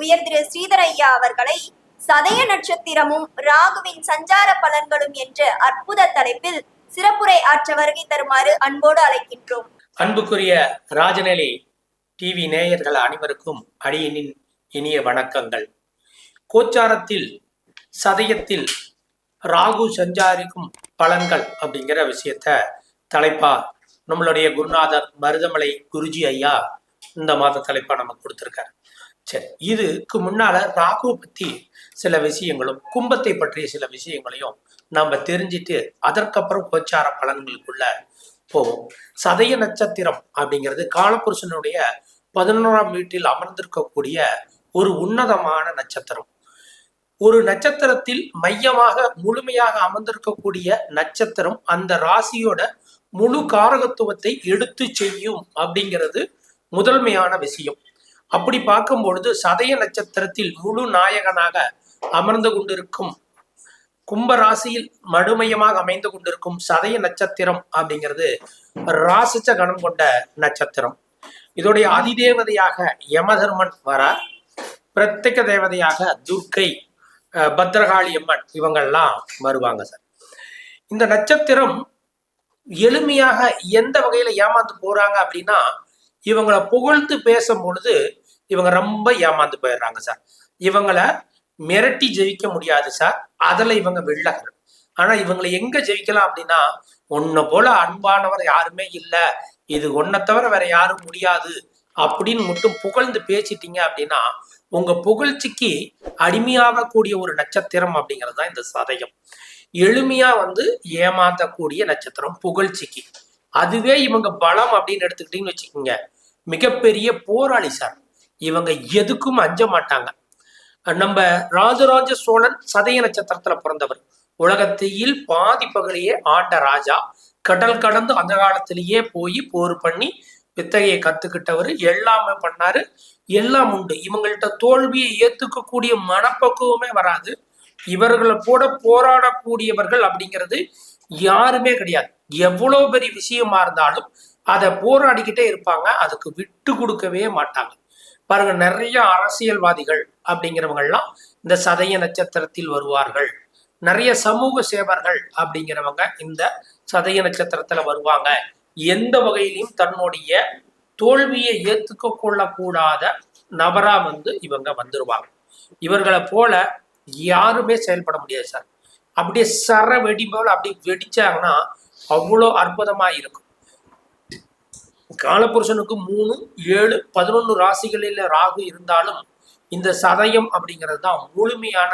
உயர் திரு ஸ்ரீதர் ஐயா அவர்களை சதய நட்சத்திரமும் ராகுவின் சஞ்சார பலன்களும் என்ற அற்புத தலைப்பில் சிறப்புரை ஆற்ற வருகை தருமாறு அன்போடு அழைக்கின்றோம். அன்புக்குரிய ராஜநிலை டிவி நேயர்கள் அனைவருக்கும் அடியனின் இனிய வணக்கங்கள். கோச்சாரத்தில் சதயத்தில் ராகு சஞ்சாரிக்கும் பலன்கள் அப்படிங்கிற விஷயத்த தலைப்பா நம்மளுடைய குருநாதர் மருதமலை குருஜி ஐயா இந்த மாத தலைப்பா நமக்கு கொடுத்துருக்காரு. சரி இதுக்கு முன்னால ராகு பத்தி சில விஷயங்களும் கும்பத்தை பற்றிய சில விஷயங்களையும் நம்ம தெரிஞ்சிட்டு அதற்கப்புறம் கோச்சார பலன்களுக்குள்ள போவோம். சதய நட்சத்திரம் அப்படிங்கிறது காலபுருஷனுடைய பதினோராம் வீட்டில் அமர்ந்திருக்கக்கூடிய ஒரு உன்னதமான நட்சத்திரம். ஒரு நட்சத்திரத்தில் மையமாக முழுமையாக அமர்ந்திருக்கக்கூடிய நட்சத்திரம் அந்த ராசியோட முழு காரகத்துவத்தை எடுத்து செய்யும் அப்படிங்கிறது முதன்மையான விஷயம். அப்படி பார்க்கும் பொழுது சதய நட்சத்திரத்தில் முழு நாயகனாக அமர்ந்து கொண்டிருக்கும் கும்ப ராசியில் மடுமையமாக அமைந்து கொண்டிருக்கும் சதய நட்சத்திரம் அப்படிங்கிறது ராசிச்ச கணம் கொண்ட நட்சத்திரம். இதோடைய அதிதேவதையாக யமதர்மன் வர பிரத்யேக தேவதையாக துர்க்கை பத்ரகாளி அம்மன் இவங்கெல்லாம் வருவாங்க சார். இந்த நட்சத்திரம் எளிமையாக எந்த வகையில ஏமாந்து போறாங்க அப்படின்னா இவங்களை புகழ்ந்து பேசும் பொழுது இவங்க ரொம்ப ஏமாந்து போயிடுறாங்க சார் இவங்களை மிரட்டி ஜெயிக்க முடியாது சார் அதில் இவங்க வில்லகர் ஆனா இவங்களை எங்க ஜெயிக்கலாம் அப்படின்னா உன்னை போல அன்பானவர் யாருமே இல்லை. இது ஒன்னை தவிர வேற யாரும் முடியாது அப்படின்னு மட்டும் புகழ்ந்து பேசிட்டீங்க அப்படின்னா உங்க புகழ்ச்சிக்கு அடிமையாகக்கூடிய ஒரு நட்சத்திரம் அப்படிங்கிறது தான் இந்த சதயம். எளிமையா வந்து ஏமாந்தக்கூடிய நட்சத்திரம் புகழ்ச்சிக்கு. அதுவே இவங்க பலம் அப்படின்னு எடுத்துக்கிட்டீங்கன்னு வச்சுக்கோங்க. மிகப்பெரிய போராளி சார் இவங்க எதுக்கும் அஞ்ச மாட்டாங்க. நம்ம ராஜராஜ சோழன் சதய நட்சத்திரத்துல பிறந்தவர். உலகத்தில் பாதி பகுதியே ஆண்ட ராஜா கடல் கடந்து அந்த காலத்திலேயே போய் போர் பண்ணி வித்தகையை கத்துக்கிட்டவர் எல்லாமே பண்ணாரு எல்லாம் உண்டு. இவங்கள்ட்ட தோல்வியை ஏத்துக்கக்கூடிய மனப்பக்குவமே வராது. இவர்களை கூட போராடக்கூடியவர்கள் அப்படிங்கிறது யாருமே கிடையாது. எவ்வளவு பெரிய விஷயமா இருந்தாலும் அதை போராடிக்கிட்டே இருப்பாங்க அதுக்கு விட்டு கொடுக்கவே மாட்டாங்க. பாருங்க நிறைய அரசியல்வாதிகள் அப்படிங்கிறவங்கெல்லாம் இந்த சதய நட்சத்திரத்தில் வருவார்கள். நிறைய சமூக சேவர்கள் அப்படிங்கிறவங்க இந்த சதய நட்சத்திரத்துல வருவாங்க. எந்த வகையிலையும் தன்னுடைய தோல்வியை ஏத்துக்க கொள்ளக்கூடாத நபரா வந்து இவங்க வந்துருவாங்க. இவர்களை போல யாருமே செயல்பட முடியாது சார். அப்படியே சர வெடி போல அப்படி வெடிச்சாங்கன்னா அவ்வளோ அற்புதமா இருக்கும். காலபுருஷனுக்கு மூணு ஏழு பதினொன்று ராசிகளில் ராகு இருந்தாலும் இந்த சதயம் அப்படிங்கிறது தான் முழுமையான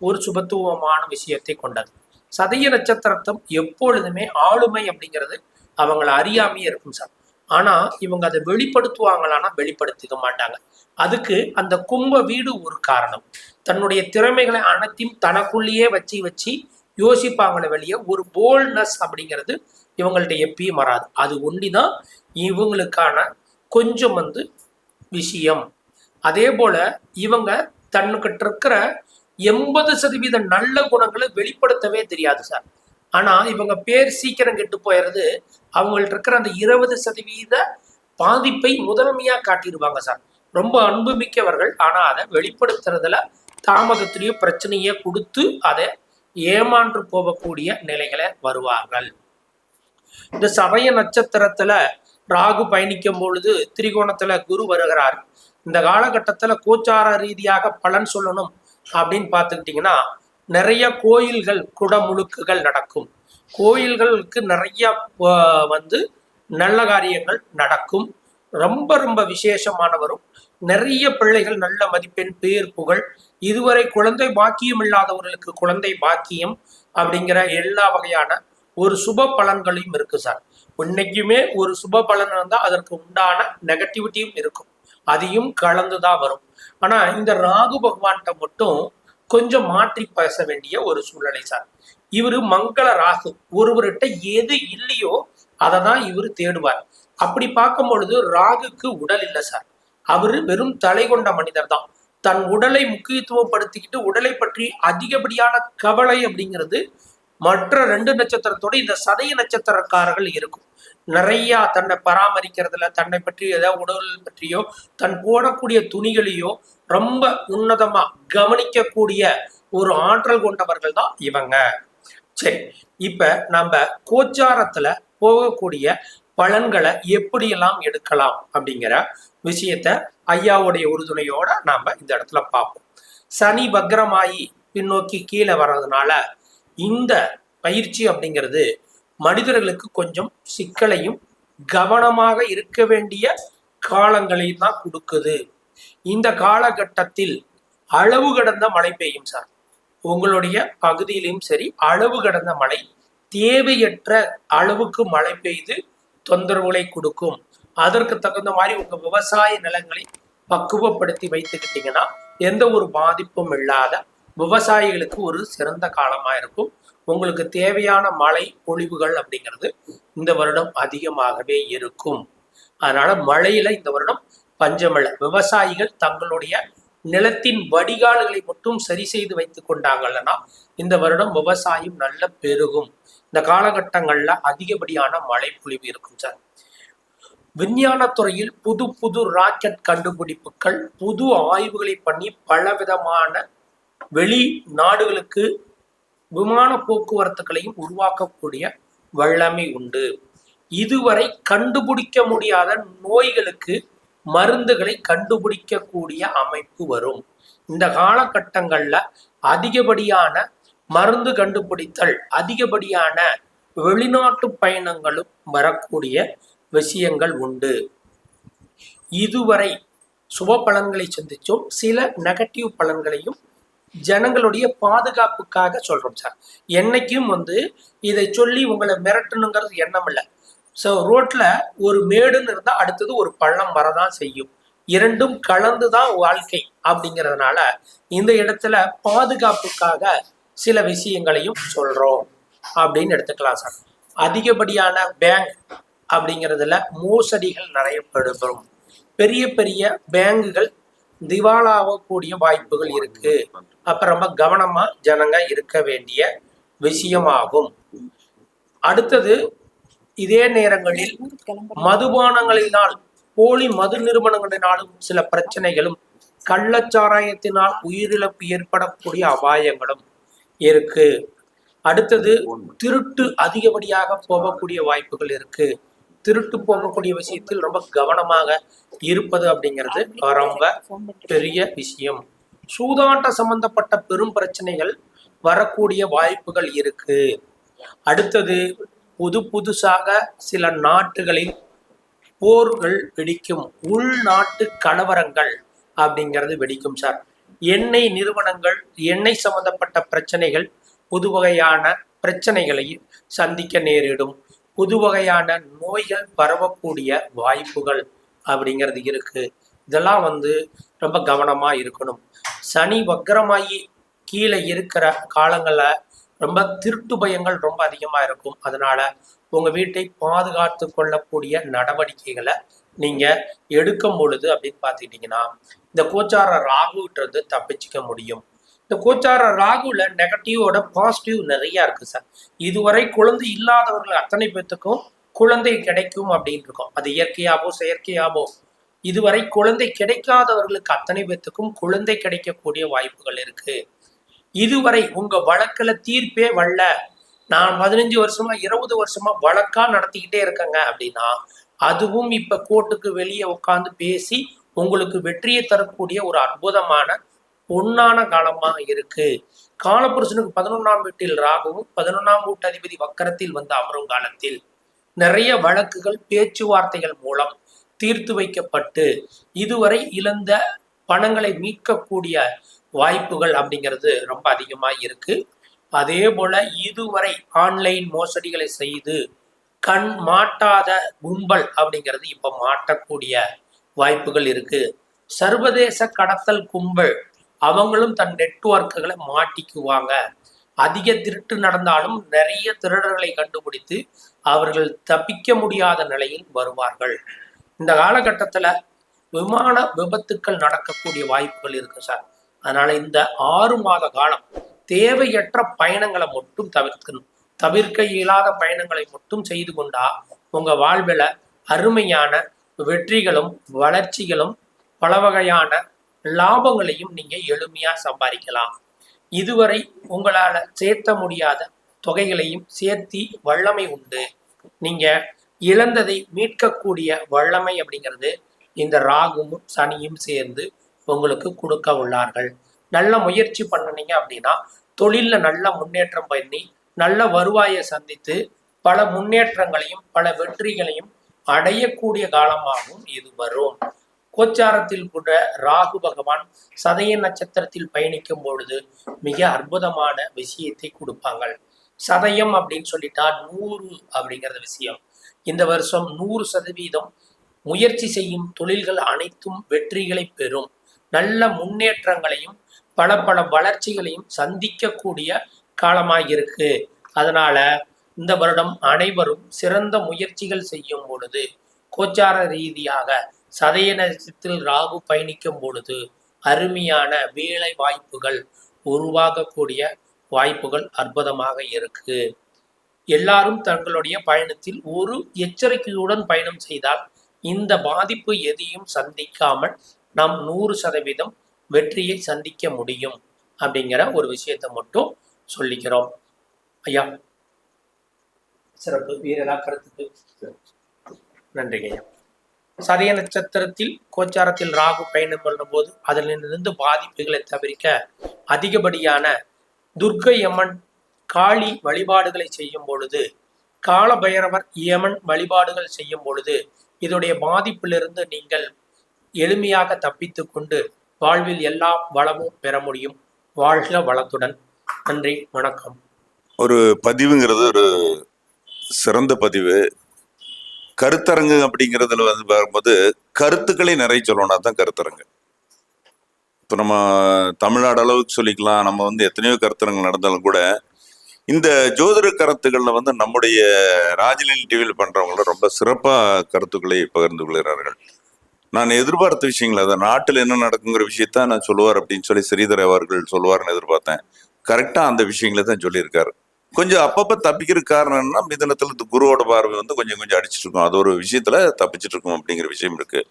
ஒரு சுபத்துவமான விஷயத்தை கொண்டது. சதய நட்சத்திரத்தம் எப்பொழுதுமே ஆளுமை அப்படிங்கிறது அவங்கள அறியாமையே இருக்கும் சார். ஆனா இவங்க அதை வெளிப்படுத்துவாங்களானா வெளிப்படுத்திக்க மாட்டாங்க. அதுக்கு அந்த கும்ப வீடு ஒரு காரணம். தன்னுடைய திறமைகளை அனைத்தையும் தனக்குள்ளேயே வச்சு வச்சு யோசிப்பாங்களே வெளியே ஒரு போல்ட்னஸ் அப்படிங்கிறது இவங்கள்ட்ட எப்பயும் வராது. அது ஒண்டிதான் இவங்களுக்கான கொஞ்சம் வந்து விஷயம். அதே போல இவங்க தன்னுக்கிட்ட இருக்கிற எண்பது சதவீத நல்ல குணங்களை வெளிப்படுத்தவே தெரியாது சார். ஆனா இவங்க பேர் சீக்கிரம் கெட்டு போயிடுறது அவங்கள்ட்ட இருக்கிற அந்த இருபது சதவீத பாதிப்பை முதன்மையா காட்டிடுவாங்க சார். ரொம்ப அன்புமிக்கவர்கள் ஆனா அதை வெளிப்படுத்துறதுல தாமதத்திலேயோ பிரச்சனையே கொடுத்து அதை ஏமான்று போகக்கூடிய நிலைகளை வருவார்கள். இந்த சமய நட்சத்திரத்துல ராகு பயணிக்கும் பொழுது திரிகோணத்துல குரு வருகிறார். இந்த காலகட்டத்துல கோச்சார ரீதியாக பலன் சொல்லணும் அப்படின்னு பார்த்துக்கிட்டிங்கன்னா நிறைய கோயில்கள் குடமுழுக்குகள் நடக்கும். கோயில்களுக்கு நிறைய வந்து நல்ல காரியங்கள் நடக்கும். ரொம்ப ரொம்ப விசேஷமானவரும். நிறைய பிள்ளைகள் நல்ல மதிப்பெண் பேர் புகழ். இதுவரை குழந்தை பாக்கியம் இல்லாதவர்களுக்கு குழந்தை பாக்கியம் அப்படிங்கிற எல்லா வகையான ஒரு சுப பலன்களையும் இருக்கு சார். இன்னைக்குமே ஒரு சுப பலன் இருந்தால் அதற்கு உண்டான நெகட்டிவிட்டியும் இருக்கும். அதையும் கலந்துதான் வரும். ஆனா இந்த ராகு பகவான்கிட்ட மட்டும் கொஞ்சம் மாற்றி பேச வேண்டிய ஒரு சூழ்நிலை சார். இவரு மங்கள ராகு. ஒருவர்கிட்ட எது இல்லையோ அதை தான் இவர் தேடுவார். அப்படி பார்க்கும் பொழுது ராகுக்கு உடல் இல்லை சார். அவரு வெறும் தலை கொண்ட மனிதர் தான். தன் உடலை முக்கியத்துவப்படுத்திக்கிட்டு உடலை பற்றி அதிகப்படியான கவலை அப்படிங்கிறது மற்ற ரெண்டு நட்சத்திரத்தோட இந்த சதய நட்சத்திரக்காரர்கள் இருக்கும். நிறைய தன்னை பராமரிக்கிறதுல தன்னை பற்றி ஏதாவது உடல் பற்றியோ தன் போடக்கூடிய துணிகளையோ ரொம்ப உன்னதமா கவனிக்கக்கூடிய ஒரு ஆற்றல் கொண்டவர்கள் தான் இவங்க. சரி இப்ப நம்ம கோச்சாரத்துல போகக்கூடிய பலன்களை எப்படியெல்லாம் எடுக்கலாம் அப்படிங்கிற விஷயத்த ஐயாவுடைய உறுதுணையோட நாம இந்த இடத்துல பார்ப்போம். சனி வக்ரமாயி பின்னோக்கி கீழே வர்றதுனால இந்த பயிற்சி அப்படிங்கிறது மனிதர்களுக்கு கொஞ்சம் சிக்கலையும் கவனமாக இருக்க வேண்டிய காலங்களையும் தான் கொடுக்குது. இந்த காலகட்டத்தில் அளவு கடந்த மழை பெய்யும் சார். உங்களுடைய பகுதியிலையும் சரி அளவு கடந்த மழை தேவையற்ற அளவுக்கு மழை பெய்து தொந்தரவுகளை கொடுக்கும். அதற்கு தகுந்த மாதிரி உங்க விவசாய நிலங்களை பக்குவப்படுத்தி வைத்துக்கிட்டீங்கன்னா எந்த ஒரு பாதிப்பும் இல்லாத விவசாயிகளுக்கு ஒரு சிறந்த காலமா இருக்கும். உங்களுக்கு தேவையான மழை பொழிவுகள் அப்படிங்கிறது இந்த வருடம் அதிகமாகவே இருக்கும். அதனால மழையில இந்த வருடம் பஞ்சமழை விவசாயிகள் தங்களுடைய நிலத்தின் வடிகால்களை மட்டும் சரி செய்து வைத்துக் கொண்டாங்கன்னா இந்த வருடம் விவசாயம் நல்ல பெருகும். இந்த காலகட்டங்கள்ல அதிகப்படியான மழை பொழிவு இருக்கும் சார். விஞ்ஞானத்துறையில் புது புது ராக்கெட் கண்டுபிடிப்புகள் புது ஆய்வுகளை பண்ணி பல விதமான வெளி நாடுகளுக்கு விமான போக்குவரத்துகளையும் உருவாக்கக்கூடிய வல்லமை உண்டு. இதுவரை கண்டுபிடிக்க முடியாத நோய்களுக்கு மருந்துகளை கண்டுபிடிக்கக்கூடிய அமைப்பு வரும். இந்த காலகட்டங்கள்ல அதிகப்படியான மருந்து கண்டுபிடித்தல் அதிகப்படியான வெளிநாட்டு பயணங்களும் வரக்கூடிய விஷயங்கள் உண்டு. இதுவரை சுப பலன்களை சந்திச்சோம். சில நெகட்டிவ் பலன்களையும் ஜனங்களுடைய பாதுகாப்புக்காக சொல்றோம் சார் என்னைக்கும் வந்து இதை சொல்லி உங்களை மிரட்டணுங்கிறது எண்ணம் இல்லை. ஸோ ரோட்ல ஒரு மேடுன்னு இருந்தா அடுத்தது ஒரு பள்ளம் வரதான் செய்யும். இரண்டும் கலந்து தான் வாழ்க்கை அப்படிங்கிறதுனால இந்த இடத்துல பாதுகாப்புக்காக சில விஷயங்களையும் சொல்றோம் அப்படின்னு எடுத்துக்கலாம் சார் அதிகப்படியான பேங்க் அப்படிங்கிறதுல மோசடிகள் நிறையப்படும் பெரிய பெரிய பேங்குகள் திவாலாகக்கூடிய வாய்ப்புகள் இருக்கு. அப்ப ரொம்ப கவனமா ஜனங்க இருக்க வேண்டிய விஷயமாகும். அடுத்தது இதே நேரங்களில் மதுபானங்களினால் போலி மது நிறுவனங்களினாலும் சில பிரச்சனைகளும் கள்ளச்சாராயத்தினால் உயிரிழப்பு ஏற்படக்கூடிய அபாயங்களும் இருக்கு. அடுத்தது திருட்டு அதிகப்படியாக போகக்கூடிய வாய்ப்புகள் இருக்கு. திருட்டு போகக்கூடிய விஷயத்தில் ரொம்ப கவனமாக இருப்பது அப்படிங்கிறது ரொம்ப பெரிய விஷயம். சூதாட்ட சம்பந்தப்பட்ட பெரும் பிரச்சனைகள் வரக்கூடிய வாய்ப்புகள் இருக்கு. அடுத்தது புது புதுசாக சில நாட்டுகளில் போர்கள் வெடிக்கும் உள்நாட்டு கலவரங்கள் அப்படிங்கிறது வெடிக்கும் சார். எண்ணெய் நிறுவனங்கள் எண்ணெய் சம்பந்தப்பட்ட பிரச்சனைகள் புது வகையான பிரச்சனைகளை சந்திக்க நேரிடும். புது வகையான நோய்கள் பரவக்கூடிய வாய்ப்புகள் அப்படிங்கிறது இருக்கு. இதெல்லாம் வந்து ரொம்ப கவனமா இருக்கணும். சனி வக்கரமாகி கீழே இருக்கிற காலங்கள்ல ரொம்ப திருட்டு பயங்கள் ரொம்ப அதிகமா இருக்கும். அதனால உங்க வீட்டை பாதுகாத்து கொள்ளக்கூடிய நடவடிக்கைகளை நீங்க எடுக்கும் பொழுது அப்படின்னு பார்த்துக்கிட்டிங்கன்னா இந்த கோச்சார ராகுன்றது தப்பிச்சுக்க முடியும். இந்த கோச்சார ராகுல நெகட்டிவோட பாசிட்டிவ் நிறைய இருக்கு சார். இதுவரை குழந்தை இல்லாதவர்கள் அத்தனை பேர்த்துக்கும் குழந்தை கிடைக்கும் அப்படின்னு இருக்கும். அது இயற்கையாவோ செயற்கையாவோ. இதுவரை குழந்தை கிடைக்காதவர்களுக்கு அத்தனை பேர்த்துக்கும் குழந்தை கிடைக்கக்கூடிய வாய்ப்புகள் இருக்கு. இதுவரை உங்க வழக்குல தீர்ப்பே வரல. நான் பதினஞ்சு வருஷமா இருபது வருஷமா வழக்கா நடத்திக்கிட்டே இருக்கேங்க அப்படின்னா அதுவும் இப்ப கோர்ட்டுக்கு வெளியே உட்காந்து பேசி உங்களுக்கு வெற்றியை தரக்கூடிய ஒரு அற்புதமான பொன்னான காலமாக இருக்கு. காலபுருஷனுக்கு பதினொன்றாம் வீட்டில் ராகுவும் பதினொன்றாம் வீட்டு அதிபதி வக்கரத்தில் வந்த அமரும் காலத்தில் நிறைய வழக்குகள் பேச்சுவார்த்தைகள் மூலம் தீர்த்து வைக்கப்பட்டு இதுவரை இழந்த பணங்களை மீட்கக்கூடிய வாய்ப்புகள் அப்படிங்கிறது ரொம்ப அதிகமாக இருக்கு. அதே போல இதுவரை ஆன்லைன் மோசடிகளை செய்து கண் மாட்டாத கும்பல் அப்படிங்கிறது இப்போ மாட்டக்கூடிய வாய்ப்புகள் இருக்கு. சர்வதேச கடத்தல் கும்பல் அவங்களும் தன் நெட்வொர்க்குகளை மாட்டிக்குவாங்க. அதிக திருட்டு நடந்தாலும் நிறைய திருடர்களை கண்டுபிடித்து அவர்கள் தப்பிக்க முடியாத நிலையில் வருவார்கள். இந்த காலகட்டத்துல விமான விபத்துக்கள் நடக்கக்கூடிய வாய்ப்புகள் இருக்கு சார். அதனால இந்த ஆறு மாத காலம் தேவையற்ற பயணங்களை மட்டும் தவிர்க்கணும். தவிர்க்க இயலாத பயணங்களை மட்டும் செய்து கொண்டா உங்க வாழ்வில் அருமையான வெற்றிகளும் வளர்ச்சிகளும் பல வகையான லாபங்களையும் நீங்க எளிமையா சம்பாதிக்கலாம். இதுவரை உங்களால சேர்த்த முடியாத தொகைகளையும் சேர்த்தி வல்லமை உண்டு. நீங்க இழந்ததை மீட்கக்கூடிய வல்லமை அப்படிங்கிறது இந்த ராகுவும் சனியும் சேர்ந்து உங்களுக்கு கொடுக்க உள்ளார்கள். நல்ல முயற்சி பண்ணுனீங்க அப்படின்னா தொழில்ல நல்ல முன்னேற்றம் பண்ணி நல்ல வருவாயை சந்தித்து பல முன்னேற்றங்களையும் பல வெற்றிகளையும் அடையக்கூடிய காலமாகவும் இது வரும். கோச்சாரத்தில் கூட ராகு பகவான் சதய நட்சத்திரத்தில் பயணிக்கும் பொழுது மிக அற்புதமான விஷயத்தை கொடுப்பாங்க சதயம் அப்படின்னு சொல்லிட்டா நூறு அப்படிங்கிறது விஷயம். இந்த வருஷம் நூறு சதவீதம் முயற்சி செய்யும் தொழில்கள் அனைத்தும் வெற்றிகளை பெறும். நல்ல முன்னேற்றங்களையும் பல பல வளர்ச்சிகளையும் சந்திக்கக்கூடிய காலமாக இருக்கு அதனால இந்த வருடம் அனைவரும் சிறந்த முயற்சிகள் செய்யும் பொழுது கோச்சார ரீதியாக சதய நட்சத்திரத்தில் ராகு பயணிக்கும் பொழுது அருமையான வேலை வாய்ப்புகள் உருவாகக்கூடிய வாய்ப்புகள் அற்புதமாக இருக்கு. எல்லாரும் தங்களுடைய பயணத்தில் ஒரு எச்சரிக்கையுடன் பயணம் செய்தால் இந்த பாதிப்பு எதையும் சந்திக்காமல் நாம் நூறு சதவீதம் வெற்றியை சந்திக்க முடியும் அப்படிங்கிற ஒரு விஷயத்தை மட்டும் சொல்லிக்கிறோம். ஐயா சிறப்பு வீரரா கருத்துக்கு நன்றிங்க ஐயா. சதய நட்சத்திரத்தில் கோச்சாரத்தில் ராகு பயணம் பண்ணும்போது அதிலிருந்து பாதிப்புகளை தவிர்க்க அதிகப்படியான துர்க்கை அம்மன் காளி வழிபாடுகளை செய்யும் பொழுது கால பைரவர் யமன் வழிபாடுகள் செய்யும் பொழுது இதோடைய பாதிப்பிலிருந்து நீங்கள் எளிமையாக தப்பித்து கொண்டு வாழ்வில் எல்லா வளமும் பெற முடியும். வாழ்க வளத்துடன். நன்றி வணக்கம். ஒரு பதிவுங்கிறது ஒரு சிறந்த பதிவு. கருத்தரங்கு அப்படிங்கிறதுல வந்து வரும்போது கருத்துக்களை நிறைய சொல்லணும்னா தான் கருத்தரங்கு. இப்போ நம்ம தமிழ்நாடு அளவுக்கு சொல்லிக்கலாம். நம்ம வந்து எத்தனையோ கருத்தரங்கு நடந்தாலும் கூட இந்த ஜோதிட கருத்துக்களில் வந்து நம்முடைய ராஜலின் டிவியில் பண்ணுறவங்கள ரொம்ப சிறப்பாக கருத்துக்களை பகிர்ந்து கொள்கிறார்கள். நான் எதிர்பார்த்த விஷயங்கள் அதை நாட்டில் என்ன நடக்குங்கிற விஷயத்த நான் சொல்லுவார் அப்படின்னு சொல்லி ஸ்ரீதர் அவர்கள் சொல்லுவார்னு எதிர்பார்த்தேன். கரெக்டாக அந்த விஷயங்களை தான் சொல்லியிருக்காரு. கொஞ்சம் அப்பப்போ தப்பிக்கிற காரணம் என்ன மிதனத்தில் இந்த குருவோட பார்வை வந்து கொஞ்சம் கொஞ்சம் அடிச்சிட்டு இருக்கும். அது ஒரு விஷயத்துல தப்பிச்சிட்டு இருக்கும் அப்படிங்கிற விஷயம் இருக்கு.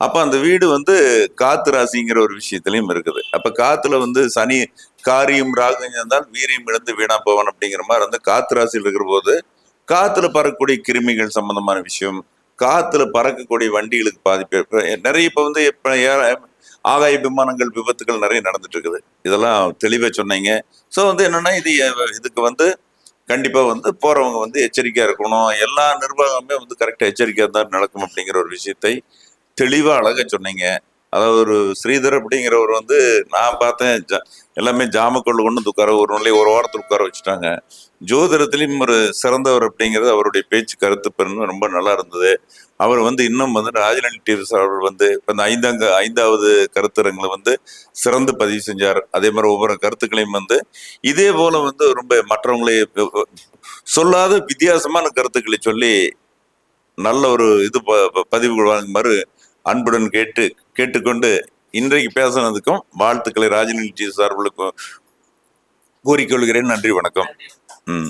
அப்போ அந்த வீடு வந்து காத்து ராசிங்கிற ஒரு விஷயத்துலையும் இருக்குது. அப்போ காத்துல வந்து சனி காரியம் ராகம் இருந்தால் வீரியம் இழந்து வீணா போவான் அப்படிங்கிற மாதிரி வந்து காத்து ராசியில் இருக்கிற போது காத்துல பறக்கக்கூடிய கிருமிகள் சம்பந்தமான விஷயம் காத்துல பறக்கக்கூடிய வண்டிகளுக்கு பாதிப்பு நிறைய இப்போ வந்து இப்ப ஆகாய விமானங்கள் விபத்துகள் நிறைய நடந்துட்டு இருக்குது. இதெல்லாம் தெளிவாக சொன்னீங்க. ஸோ வந்து என்னன்னா இது இதுக்கு வந்து கண்டிப்பாக வந்து போறவங்க வந்து எச்சரிக்கையாக இருக்கணும். எல்லா நிர்வாகமே வந்து கரெக்டாக எச்சரிக்கையாக தான் நடக்கும் அப்படிங்கிற ஒரு விஷயத்தை தெளிவாக அழக சொன்னீங்க. அதாவது ஒரு ஸ்ரீதர் அப்படிங்கிறவர் வந்து நான் பார்த்தேன் ஜா- எல்லாமே ஜாமக்கொள்ள கொண்டு உட்கார ஒரு நிலையை ஒரு வாரத்தில் உட்கார வச்சுட்டாங்க. ஜோதிடத்திலையும் ஒரு சிறந்தவர் அப்படிங்கிறது அவருடைய பேச்சு கருத்து பெருன்னு ரொம்ப நல்லா இருந்தது. அவர் வந்து இன்னும் வந்து ராஜநலி டிவி அவர்கள் வந்து இப்போ இந்த ஐந்தாங்க ஐந்தாவது கருத்தரங்களை வந்து சிறந்து பதிவு செஞ்சார். அதே மாதிரி ஒவ்வொரு கருத்துக்களையும் வந்து இதே போல வந்து ரொம்ப மற்றவங்களை சொல்லாத வித்தியாசமான கருத்துக்களை சொல்லி நல்ல ஒரு இது ப- பதிவுகள் வாங்குமாறு அன்புடன் கேட்டு கேட்டுக்கொண்டு இன்றைக்கு பேசினதுக்கும் வாழ்த்துக்களை ராஜநீதி சார்பிலுக்கும் கூறிக்கொள்கிறேன். நன்றி வணக்கம். ம்.